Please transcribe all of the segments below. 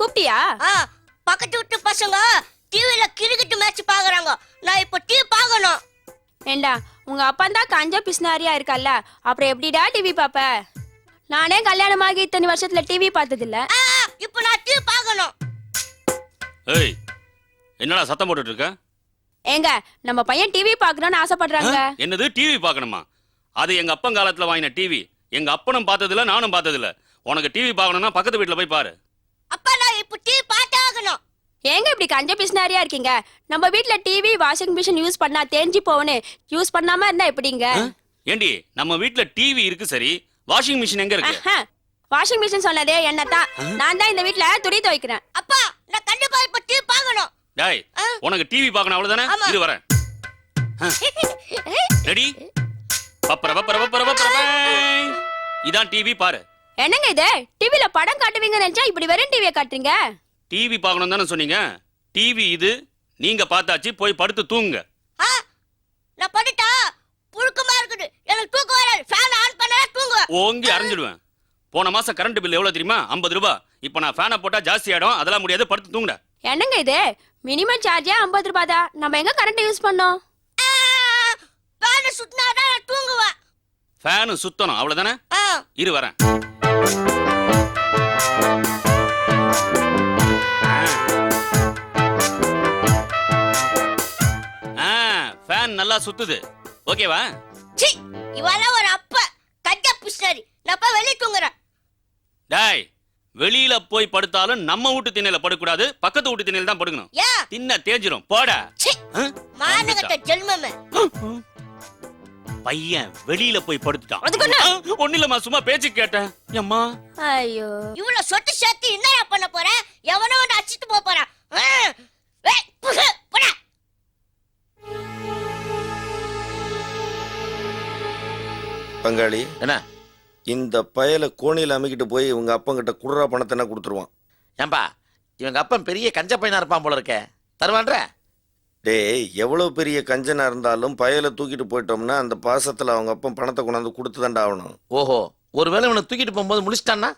கூப்பிட்டியா? பக்கத்து வீட்டு பசங்க டிவில கிரிக்கெட் மேட்ச் பாக்குறாங்க. நான் இப்போ டிவி பார்க்கணும். ஏண்டா உங்க அப்பா தான் கஞ்ச பிஸ்னாரியா இருக்கல்ல? அப்புறம் எப்படிடா டிவி பாப்ப நானே கல்யாணமாகி இத்தனை வருஷத்துல டிவி பார்த்தது இல்ல இப்போ நான் டிவி பார்க்கணும். ஏய் என்னடா சத்தம் போட்டுட்டு இருக்க ஏங்க நம்ம பையன் டிவி பாக்கணும்னு ஆசைப்படுறாங்க? என்னது? டிவி பார்க்கணுமா? அது எங்க அப்பன் காலத்துல வாங்கின டிவி எங்க அப்பனும் பார்த்ததில்ல நானும் பார்த்ததில்ல. உனக்கு டிவி பார்க்கணும்னா பக்கத்து வீட்டுல போய் பாரு. அப்பா நான் இப்போ டிவி பார்த்தே ஆகணும் ஏங்க இப்படி கஞ்ச பிஸ்னாரியா இருக்கீங்க? நம்ம வீட்ல டிவி வாஷிங் மிஷின் யூஸ் பண்ணா தேஞ்சு போவனு யூஸ் பண்ணாம இருந்தா எப்படிங்க? ஏண்டி நம்ம வீட்ல டிவி இருக்கு சரி வாஷிங் மிஷின் எங்க இருக்கு? வாஷிங் மிஷின் சொன்னதே என்னதான் நான் தான் இந்த வீட்ல துணி துவைக்கிறேன். அப்பா நான் கண்டிப்பா இப்போ டிவி பார்க்கணும் டேய் ஆ? உனக்கு டிவி பார்க்கணும் அவ்வளவுதானே? ஆமா. இது வரேன். ரெடி? பப்பர பப்பர பப்பர பப்பர பை. இதான் டிவி பாரு. என்னங்க இது? டிவில படம் காட்டுவீங்க நினைச்சா இப்படி வெறும் டிவியை காட்டுறீங்க? டிவி பார்க்கணும் தானே சொன்னீங்க? டிவி இது நீங்க பார்த்தாச்சு போய் படுத்து தூங்குங்க. ஆ நான் பண்ணிட்டா புழுக்கமா இருக்குது. எனக்கு தூக்கம் வராது. ஃபேன் ஆன் பண்ணா தூங்குவேன். ஓங்கி அரைஞ்சிடுவேன். போன மாசம் கரண்ட் பில் எவ்வளவு தெரியுமா? ஐம்பது ரூபாய். இப்போ நான் ஃபேனை போட்டா ஜாஸ்தி ஆயிடும். அதெல்லாம் முடியாது. படுத்து தூங்குட என்னங்க இது? மினிமம் சார்ஜே ஐம்பது ரூபாய் தான். நம்ம எங்க கரண்ட் யூஸ் பண்ணோம்? ஃபேன் சுத்தினாதான் நான் தூங்குவேன். ஃபேனு சுத்தணும். அவ்வளவுதானே? ஆ. இரு வரேன். ஃபேன் நல்லா சுத்துது. ஓகேவா சி இவெல்லாம் ஒரு அப்ப. கஞ்ச பிஸ்னரி நான் போய் வெளியே தூங்குறேன். டேய் வெளியில போய் படுத்தாலும் நம்ம வீட்டு திண்ணையில படுக்கூடாது. பக்கத்து வீட்டு திண்ணையில தான் படுக்கணும். ஏன் தின்ன தேஞ்சிரும். போடா. சி? மானகட்ட ஜென்மமே. பையன் வெளியில போய் படுத்துட்டான். அதுக்கு என்ன? ஆ, ஒண்ணும் இல்லம்மா சும்மா பேச்சு கேட்டேன். அம்மா ஐயோ. இவ்வளவு சொட்டு சேர்த்து என்னடா பண்ண போற? எவனோ வந்து அடிச்சிட்டு போப் போறான். ஆ. ஏய், புகு, போடா. பங்காளி என்ன? இந்த பயலை கோணியில் அமைக்கிட்டு போய் உங்க அப்பங்கிட்ட குடுறா பணத்தை என்ன கொடுத்துருவான்? ஏன்பா இவங்க அப்பன் பெரிய கஞ்ச பையனா இருப்பான் போல இருக்க. தருவான்ற? டேய் எவ்வளவு பெரிய கஞ்சனா இருந்தாலும் பயலை தூக்கிட்டு போயிட்டோம்னா அந்த பாசத்துல அவங்க அப்பன் பணத்தை கொண்டாந்து கொடுத்து தாண்டா ஆகணும். ஓஹோ ஒருவேளை இவனை தூக்கிட்டு போகும்போது முடிச்சிட்டான்னா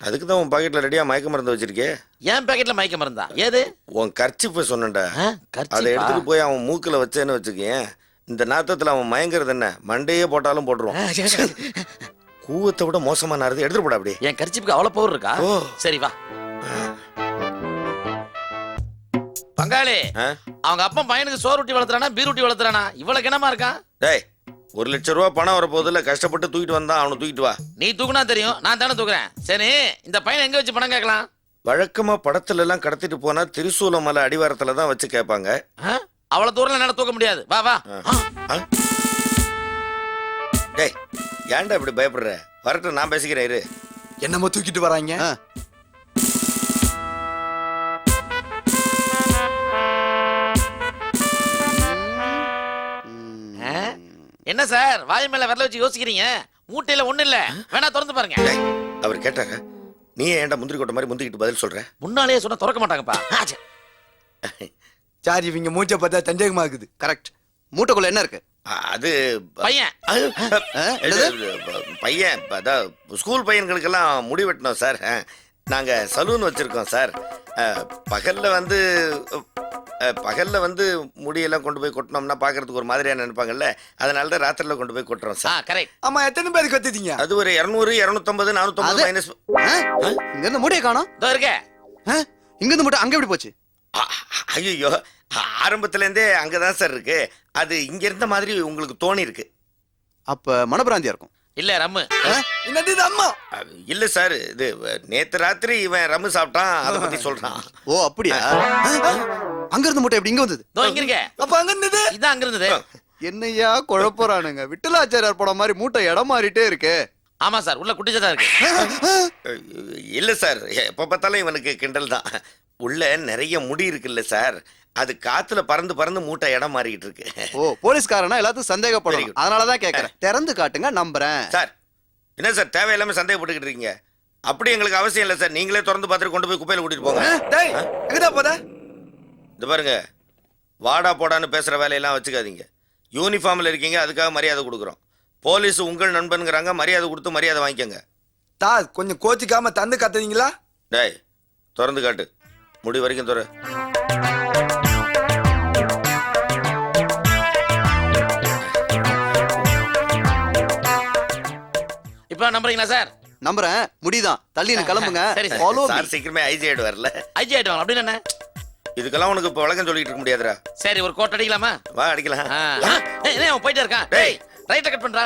அதுக்கு தான் உன் பாக்கெட்ல ரெடியா மயக்க மருந்து வச்சிருக்கே. என் பேக்கெட்ல மயக்க மருந்தா? ஏது? உன் கர்ச்சிப்பை சொன்னேன்டா. அதை? எடுத்துட்டு போய் அவன் மூக்குல வச்சேன்னு வச்சுக்கேன். இந்த நாத்தத்துல அவன் மயங்கிறது என்ன? மண்டையே போட்டாலும் போட்டுருவான். கூவத்தை விட மோசமா நாருது எடுத்துட்டு போடா அப்படி என் கர்ச்சிப்புக்கு அவ்வளவு பவர் இருக்கா. சரி வா. பங்காளி? அவங்க அப்பன் பையனுக்கு சோறு ஊட்டி வளர்த்துறானா பீர் ஊட்டி வளர்த்துறானா? இவ்வளவு கிணமா இருக்கான் டேய் ஒரு லட்ச ரூபா பணம் வரப்போதில்ல கஷ்டப்பட்டு தூக்கிட்டு வந்தா அவனை தூக்கிட்டு வா. நீ தூக்குனா தெரியும் நான் தானே தூக்குறேன். சரி இந்த பையனை எங்க வச்சு பணம் கேட்கலாம்? வழக்கமா படத்துல எல்லாம் கடத்திட்டு போனா திரிசூல மலை அடிவாரத்துல தான் வச்சு கேட்பாங்க? அவ்வளவு தூரம் என்னால தூக்க முடியாது. வா வா? டேய் ஏன்டா இப்படி பயப்படுற? வரட்டும் நான் பேசிக்கிறேன் இரு. என்னமோ தூக்கிட்டு வராங்க. என்ன சார்? வாய் மேல விரல வச்சு யோசிக்கிறீங்க? மூட்டையில ஒண்ணு இல்ல. வேணா திறந்து பாருங்க. டேய் அவர் கேட்டாங்க நீ ஏன்டா முந்திரி கொட்டை மாதிரி முந்திக்கிட்டு பதில் சொல்ற? முன்னாலேயே சொன்னா திறக்க மாட்டாங்கப்பா. ஆ, சரி. சார் இவங்க மூச்சை பார்த்தா சந்தேகமா இருக்குது. கரெக்ட் மூட்டைக்குள்ள என்ன இருக்கு? அ- அது பையன். அது, என்னது? ப- பையன். ப- அதான் ஸ்கூல் பையன்களுக்கெல்லாம் முடி வெட்டணும் சார். ஆ, நாங்க சலூன் வச்சிருக்கோம் சார். ஆ, பகல்ல வந்து அ, பகல்ல வந்து முடியெல்லாம் கொண்டு போய் கொட்டினோம்னா பார்க்கறதுக்கு ஒரு மாதிரியா நினைப்பாங்கல்ல? அதனால தான் ராத்திரில கொண்டு போய் கொட்டுறோம் சார். கரெக்ட் ஆமா எத்தனை பேருக்கு கத்துட்டீங்க? அது ஒரு இரநூறு இரநூத்தம்பது நானூத்தம்பது மைனஸ் இங்க இருந்து மூட்டையை காணோம். இதோ இருக்க. இங்க இருந்து மூட்டை அங்க எப்படி போச்சு? ஐயோ ஆரம்பத்துல இருந்தே அங்கதான் சார் இருக்கு. அது இங்க இருந்த மாதிரி உங்களுக்கு தோணி இருக்கு அப்ப மனப்பிராந்தியா இருக்கும். இல்ல ரம்மு. என்னது இது அம்மா? இல்ல சார் இது நேத்து ராத்திரி இவன் ரம்மு சாப்பிட்டான் அதை பத்தி சொல்றான். ஓ அப்படியா? அங்க இருந்து மூட்டை எப்படி இங்க வந்தது? இங்க இருக்க. அப்ப அங்க இருந்தது? இதான் அங்க இருந்தது. என்னையா குழப்பறானுங்க? விட்டலாச்சாரியார் படம் மாதிரி மூட்டை இடம் மாறிட்டே இருக்கு. ஆமா சார் உள்ள குட்டிச்சதா இருக்கு. இல்ல சார் எப்ப பார்த்தாலும் இவனுக்கு கிண்டல் தான். உள்ள நிறைய முடி இருக்குல்ல சார் அது காத்துல பறந்து பறந்து மூட்டை இடம் மாறிக்கிட்டு இருக்கு. ஓ போலீஸ்காரனா எல்லாத்துக்கும் Very சந்தேகப்படும். அதனாலதான் கேக்குறேன். திறந்து காட்டுங்க நம்புறேன். சார் என்ன சார் தேவையில்லாம சந்தேகப்பட்டுக்கிட்டு இருக்கீங்க? அப்படி எங்களுக்கு அவசியம் இல்லை சார். நீங்களே திறந்து பார்த்துட்டு கொண்டு போய் குப்பையில கூட்டிட்டு போங்க. டேய் எங்கடா போத? இந்த பாருங்க. வாடா போடான்னு பேசுற வேலையெல்லாம் வச்சுக்காதீங்க. யூனிஃபார்ம்ல இருக்கீங்க அதுக்காக மரியாதை கொடுக்குறோம். போலீஸ் உங்கள் நண்பனுங்கிறாங்க மரியாதை கொடுத்து மரியாதை வாங்கிக்கோங்க. தா கொஞ்சம் கோச்சிக்காம தந்து கத்துறீங்களா டேய் திறந்து காட்டு. முடி வரைக்கும் துற. இப்ப நம்புறீங்களா சார்? நம்புறேன். முடிதான். தள்ளி கிளம்புங்க. சரி, சரி. ஃபாலோ சார் சீக்கிரமே ஐஜி ஆயிடு வரல ஐஜி ஆயிட்டு அப்படின்னு என்ன? இதுக்கெல்லாம் உனக்கு இப்போ வழக்கம் சொல்லிட்டு இருக்க முடியாதுடா. சரி ஒரு கோட் அடிக்கலாமா? வா அடிக்கலாம். என்ன அவன் போயிட்டே இருக்கான். டேய். ரைட்ட கட் பண்றா.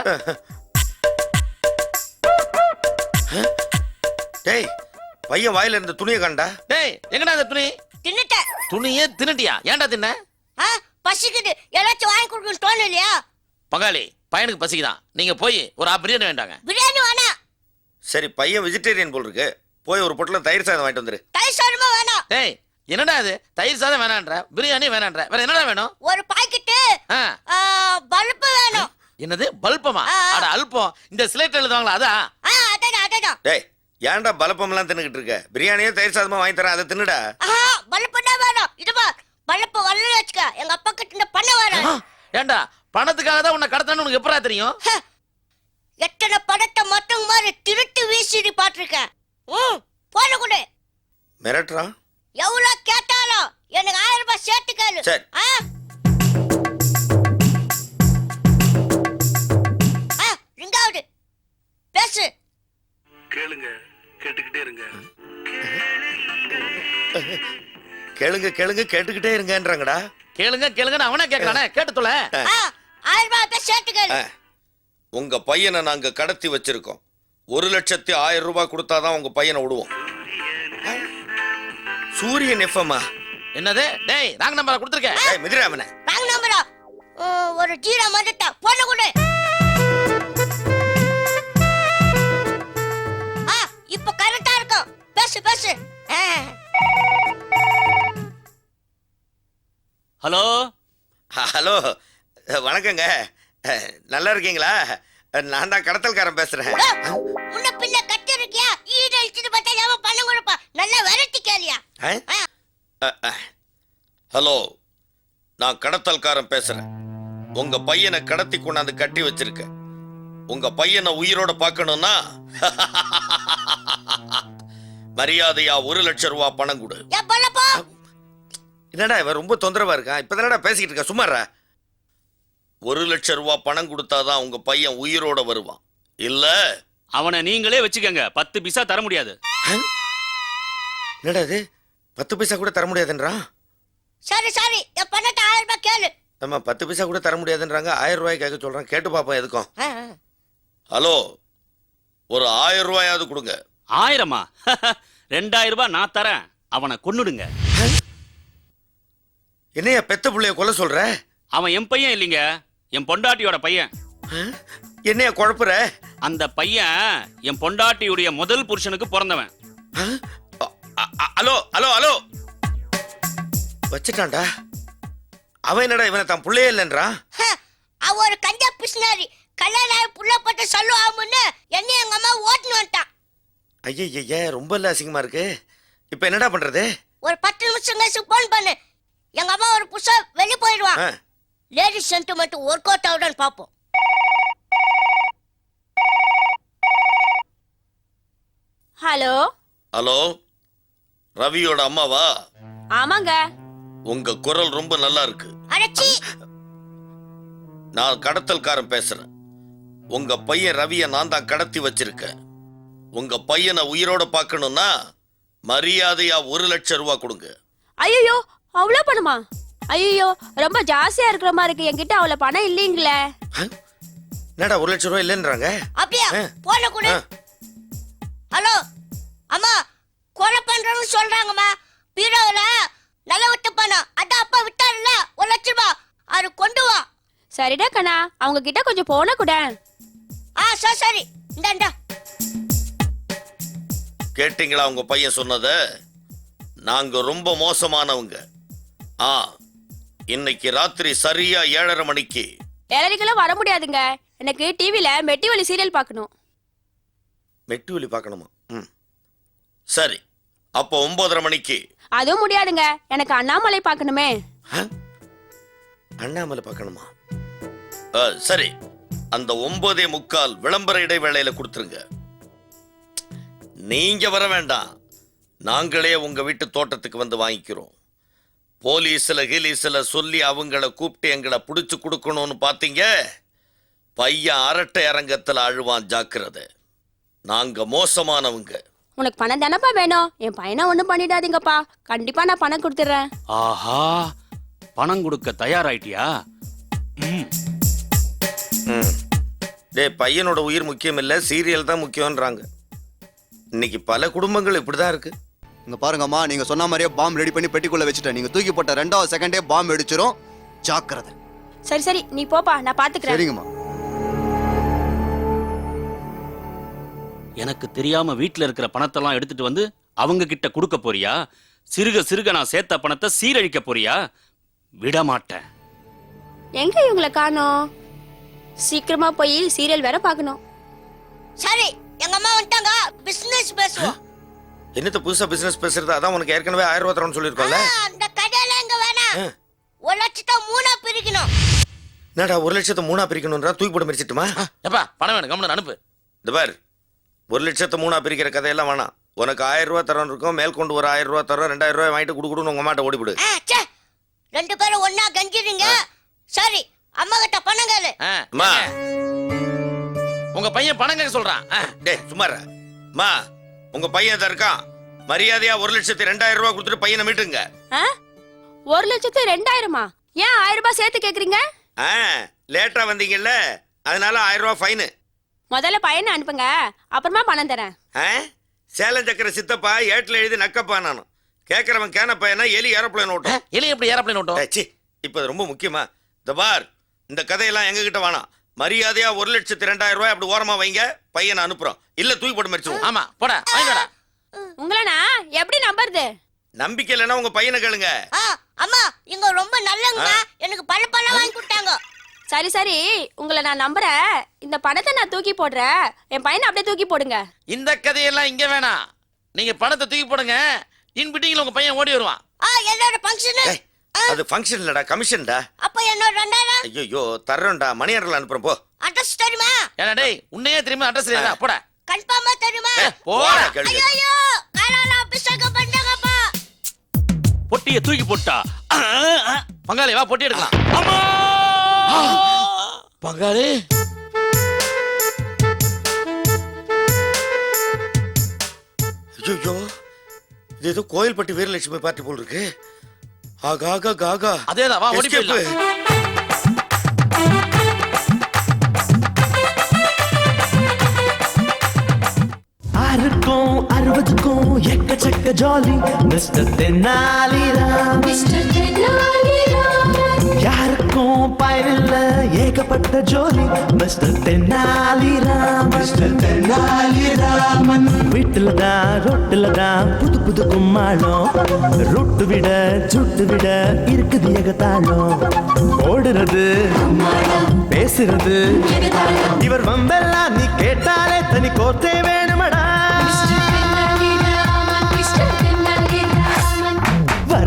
டேய் பையன் வாயில இருந்த துணியை கண்டா. டேய் எங்கடா அந்த துணி? தின்னுட்டேன் துணியே தின்னுட்டியா? ஏன்டா தின்ன? ஆ, பசிக்குது. ஏதாச்சும் வாங்கி கொடுக்கணும்னு தோணலையா பங்காளி பையனுக்கு பசிக்குதான். நீங்க போய் ஒரு பிரியாணி வேண்டாங்க பிரியாணி வேணாம் சரி பையன் வெஜிடேரியன் போல் இருக்கு. போய் ஒரு பொட்டில் தயிர் சாதம் வாங்கிட்டு வந்துரு. தயிர் சாதமா வேணாம். டேய் என்னடா இது? தயிர் சாதம் வேணான்ற பிரியாணி வேணான்ற வேற என்னடா வேணும்? ஒரு பாக்கெட்டு ஆ, பல்பு வேணும். என்னது? பல்பமா. அட அல்பம். இந்த ஸ்லேட் எழுதுவாங்களா அதான் ஆ அதான் அதான். டேய் ஏன்டா பலப்பம்லாம் தின்னுக்கிட்டு இருக்க? பிரியாணியே தயிர் சாதமா வாங்கி தரேன் அதை தின்னுடா. ஆஹா பல்பு தான் வேணும். இது பா பல்பு வரல வச்சுக்க எங்க அப்பா கிட்ட இந்த பண்ண ஆ, வர ஏன்டா பணத்துக்காக தான் உன்னை கடத்தணும்னு உனக்கு எப்படா தெரியும்? எத்தனை படத்தை மட்டும் மாதிரி திருட்டு வீசிடி பாத்திருக்கேன். ம் போன கூட. மிரட்டுறான்? எனக்கு ஆயிரம் ரூபாய் சேர்த்து கேளு. சரி. ஆ? ஆ ரிங்காவுடு பேசு. கேளுங்க கேட்டுக்கிட்டே இருங்க. கேளுங்க கேளுங்க கேட்டுக்கிட்டே இருங்கன்றாங்கடா. கேளுங்க கேளுங்க அவனே கேட்கறானே கேட்டு தொலை. ஆயிரம் ரூபாய் பேச சேர்த்து கேளு. உங்க பையனை நாங்க கடத்தி வச்சிருக்கோம். ஒரு லட்சத்தி ஆயிரம் ரூபாய் கொடுத்தாதான் உங்க பையனை விடுவோம்? சூரியன் எஃப்எம்மா என்னது? டேய் ராங் நம்பரை கொடுத்துருக்க ஏய் மிதிராமனே வாங்க நம்பரா ஒரு ஜீரோ வந்துட்டா. போன கூட. ஆ இப்ப கரெக்டா இருக்கும். பேசு பேசு. ஆ. ஹலோ? ஹலோ. வணக்கங்க. அஹ், நல்லா இருக்கீங்களா? நான் தான் கடத்தல்காரன் பேசுறேன். ஆ, முன்ன பின்ன கட்டி இருக்கியா ஈடு அழிச்சிட்டு பார்த்தா எவன் பணம் கொடுப்பா? நல்லா விரட்டி கேளியா? அஹ். ஹலோ நான் கடத்தல்காரன் பேசுறேன். உங்க பையனை கடத்தி கொண்டாந்து கட்டி வச்சிருக்கேன் உங்க பையனை உயிரோட பார்க்கணும்னா மரியாதையா ஒரு லட்சம் ரூபாய் பணம் கொடு. என்னடா இவன் ரொம்ப தொந்தரவா இருக்கான்? இப்பதானடா பேசிக்கிட்டு இருக்க? சும்மாறா ஒரு லட்சம் ரூபாய் பணம் கொடுத்தாதான் உங்க பையன் உயிரோட வருவான். இல்ல? அவனை நீங்களே வச்சுக்கங்க. பத்து பைசா தர முடியாது. என்னடா இது? பத்து பைசா கூட தர முடியாதுன்றான் சரி சரி என் பணத்தை ஆயிரம் ரூபாய் கேளு. நம்ம பத்து பைசா கூட தர முடியாதுன்றாங்க. ஆயிரம் ரூபாய் கேட்க சொல்றான். கேட்டு பார்ப்போம் எதுக்கும். ஹலோ ஒரு ஆயிரம் ரூபாயாவது கொடுங்க. ஆயிரமா? ரெண்டாயிரம் ரூபாய் நான் தரேன். அவனை கொன்னுடுங்க. என்னையா பெத்த புள்ளைய கொல்ல சொல்ற? அவன் என் பையன் இல்லைங்க. என் பொண்டாட்டியோட பையன். என்னையா குழப்புற? அந்த பையன் என் பொண்டாட்டியுடைய முதல் புருஷனுக்கு பிறந்தவன். Hello hello hello. வச்சுட்டான்டா. அவன் என்னடா இவனை தான் புள்ளையே இல்லைன்றான் ஹ, அவ ஒரு கஞ்சா பிசினாரி. கல்யாணம் புள்ள பட்டு சொல்லு ஆகும்னு என்ன எங்க அம்மா ஓட்டுன்னு வந்துட்டான். ஐயய்ய ரொம்ப இல்ல அசிங்கமா இருக்கு. இப்ப என்னடா பண்றது? ஒரு பத்து நிமிஷம் கழிச்சு போன் பண்ணு. எங்க அம்மா ஒரு புதுசா வெளிய போயிடுவான் லேடிஸ் சென்டிமெண்ட் ஒர்க் அவுட் ஆகுதான்னு பாப்போம். ஹலோ? ஹலோ? ரவியோட அம்மாவா? ஆமாங்க. உங்க குரல் ரொம்ப நல்லா இருக்கு. அடச்சி! நான் கடத்தல்காரன் பேசுறேன். உங்க பையன் ரவிய நான் தான் கடத்தி வச்சிருக்கேன். உங்க பையனை உயிரோட பார்க்கணும்னா மரியாதையா ஒரு லட்சம் ரூபாய் கொடுங்க. ஐயோ அவ்வளோ பணமா? ஐயோ ரொம்ப ஜாஸ்தியா இருக்கிற மாதிரி இருக்கு. என்கிட்ட அவ்வளவு பணம் இல்லைங்களே. என்னடா ஒரு லட்சம் ரூபாய் இல்லைன்றாங்க? அப்படியா. போன கொடு. ஹலோ அம்மா கொலை பண்றோம்னு சொல்றாங்கம்மா. பீரோல நல்ல விட்டு பணம் அதான் அப்பா விட்டாருல்ல? ஒரு லட்சம் ரூபாய் அது கொண்டு வா. சரிடா கண்ணா. அவங்க கிட்ட கொஞ்சம் போன கூட. ஆ சரி சரி. இந்தாண்டா கேட்டிங்களா உங்க பையன் சொன்னத? நாங்க ரொம்ப மோசமானவங்க. ஆ இன்னைக்கு ராத்திரி சரியா ஏழரை மணிக்கு. ஏழரைக்கெல்லாம் வர முடியாதுங்க. எனக்கு டிவில மெட்டி வலி சீரியல் பார்க்கணும். மெட்டு வலி பார்க்கணுமா? ம். சரி. அப்போ ஒன்பதரை மணிக்கு. அதுவும் முடியாதுங்க. எனக்கு அண்ணாமலை பார்க்கணுமே? அண்ணாமலை பார்க்கணுமா? சரி. அந்த ஒன்பதே முக்கால் விளம்பர இடைவேளையில கொடுத்துருங்க. நீங்க வர வேண்டாம். நாங்களே உங்க வீட்டு தோட்டத்துக்கு வந்து வாங்கிக்கிறோம். போலீஸ்ல கீலீஸ்ல சொல்லி அவங்கள கூப்பிட்டு எங்களை பிடிச்சு கொடுக்கணும்னு பார்த்தீங்க பையன் அரட்டை அரங்கத்துல அழுவான் ஜாக்கிரதை. நாங்க மோசமானவங்க. உனக்கு பணம் தானப்பா வேணும்? என் பையனை ஒண்ணும் பண்ணிடாதீங்கப்பா. கண்டிப்பா நான் பணம் கொடுத்துட்றேன் ஆஹா பணம் கொடுக்க தயாராயிட்டியா? ம். ம். டேய் பையனோட உயிர் முக்கியம் இல்ல சீரியல் தான் முக்கியம்ன்றாங்க. இன்னைக்கு பல குடும்பங்கள் இப்படிதான் இருக்கு. இங்க பாருங்கம்மா நீங்க சொன்ன மாதிரியே பாம் ரெடி பண்ணி பெட்டிக்குள்ள வச்சுட்டேன். நீங்க தூக்கி போட்ட ரெண்டாவது செகண்டே பாம் வெடிச்சிரும் ஜாக்கிரதை. சரி சரி நீ போப்பா நான் பாத்துக்கிறேன். சரிங்கம்மா. எனக்கு தெரியாம வீட்ல இருக்கிற பணத்தெல்லாம் எடுத்துட்டு வந்து அவங்க கிட்ட கொடுக்க போறியா? சிறுக சிறுக நான் சேர்த்த பணத்தை சீரழிக்க போறியா? விட மாட்டேன். எங்க இவங்களை காணோம்? சீக்கிரமா போய் சீரியல் வேற பார்க்கணும். சரி எங்க அம்மா வந்துட்டாங்க. பிசினஸ் பேசுவோம். என்னத்த புதுசா பிசினஸ் பேசுறது? அதான் உனக்கு ஏற்கனவே ஆயிரம் ரூபா தரணும்னு சொல்லியிருக்கோம்ல. ஆ, அந்த கடையில எங்க வேணாம். ஒரு லட்சத்தை மூணா பிரிக்கணும். என்னடா ஒரு லட்சத்தை மூணா பிரிக்கணும்ன்றா? தூக்கி போட்டு மறிச்சிட்டுமா எப்பா பணம் வேணும். கம்முன்னு அனுப்பு. இந்த பார். ஒரு லட்சத்தை மூணா பிரிக்கிற கதையெல்லாம் வேணாம். உனக்கு ஆயிரம் ரூபா தரோன்னு இருக்கும் மேல் கொண்டு ஒரு ஆயிரம் ரூபா தரோம் ரெண்டாயிரம் ரூபாய் வாங்கிட்டு குடு குடுன்னு உங்க மாட்ட ஓடிவிடு. ரெண்டு பேரும் ஒன்னா கஞ்சிடுங்க சரி அம்மா கிட்ட பணம் கேளு. ஆ, அம்மா. உங்க பையன் பணம் கேட்க சொல்றான். ஆ, டேய் சுமார மா உங்க பையன் தான் இருக்கான்? மரியாதையா ஒரு லட்சத்தி ரெண்டாயிரம் ரூபாய் கொடுத்துட்டு பையனை மீட்டுங்க. ஆ? ஒரு லட்சத்து ரெண்டாயிரமா? ஏன் ஆயிரம் ரூபாய் சேர்த்து கேக்குறீங்க? ஆ லேட்டா வந்தீங்கல்ல அதனால ஆயிரம் ரூபாய் ஃபைனு முதல்ல பையனை அனுப்புங்க. அப்புறமா பணம் தரேன். ஆ? சேலம் சக்கர சித்தப்பா ஏட்டில் எழுதி நக்கப்பா நானும் கேட்கறவன் கேன பையனா எலி ஏரோப்ளேன் ஓட்டும். எலி எப்படி ஏரோப்ளேன் ஓட்டும்? சீ இப்போ இது ரொம்ப முக்கியமா. இந்த பார் இந்த கதையெல்லாம் எங்க கிட்ட வேணாம் மரியாதையா ஒரு லட்சத்தி ரெண்டாயிரம் ரூபாய் அப்படி ஓரமா வைங்க பையனை அனுப்புறோம். இல்ல தூக்கி போட்டு மறிச்சிடுவோம் ஆமா போடா வாங்கிடா உங்களை நான் எப்படி நம்புறது? நம்பிக்கை இல்லைன்னா உங்க பையனை கேளுங்க. ஆ, அம்மா இங்க ரொம்ப நல்லவங்க. எனக்கு பல பல வாங்கி கொடுத்தாங்க. சரி சரி. உங்களை நான் நம்புறேன். இந்த பணத்தை நான் தூக்கி போடுறேன். என் பையனை அப்படியே தூக்கி போடுங்க. இந்த கதையெல்லாம் இங்க வேணாம். நீங்க பணத்தை தூக்கி போடுங்க. இன் பிட்டிங்ல உங்க பையன் ஓடி வருவான். ஆ என்னோட ஃபங்க்ஷன் அது ஃபங்க்ஷன் இல்லடா கமிஷன்டா அப்ப என்னோட ரெண்டாயிரம்? ஐயோ தர்றோம்டா மணி ஆர்டர்ல அனுப்புறேன் போ. அட்ரஸ் தெரியுமா ஏடா டேய் உன்னையே திரும்ப அட்ரஸ் தெரியாதா போடா. கன்ஃபார்மா தெரியுமா போடா கேளுங்க. ஐயோ காலால அபிஷேகம் பண்ணாங்கப்பா பொட்டியை தூக்கி போட்டா. ஆ, ஆ. பங்காளி வா பொட்டி எடுக்கலாம். அம்மா பங்காளி. ஐயோ இது ஏதோ கோயில்பட்டி வீரலட்சுமி பார்ட்டி போல் இருக்கு. ஆகா ஆகா காகா அதேதான் வா ஓடி. போயிடலாம். ஆறுக்கும் அறுபதுக்கும் எக்கச்சக்க ஜாலி. மிஸ்டர் தென்னாலிராம். யாருக்கும் பயனில்ல ஏகப்பட்ட ஜோலி மிஸ்டர் தென்னாலிராம் மிஸ்டர் தென்னாலிராமன். வீட்டுல தான் ரொட்டுல தான் புது புது கும்மாளம். ரொட்டு விட சுட்டு விட இருக்குது ஏகத்தாளம். ஓடுறது பேசுறது. இவர் வம்பெல்லாம் நீ கேட்டாலே தனி கோர்த்தே வேணுமடா.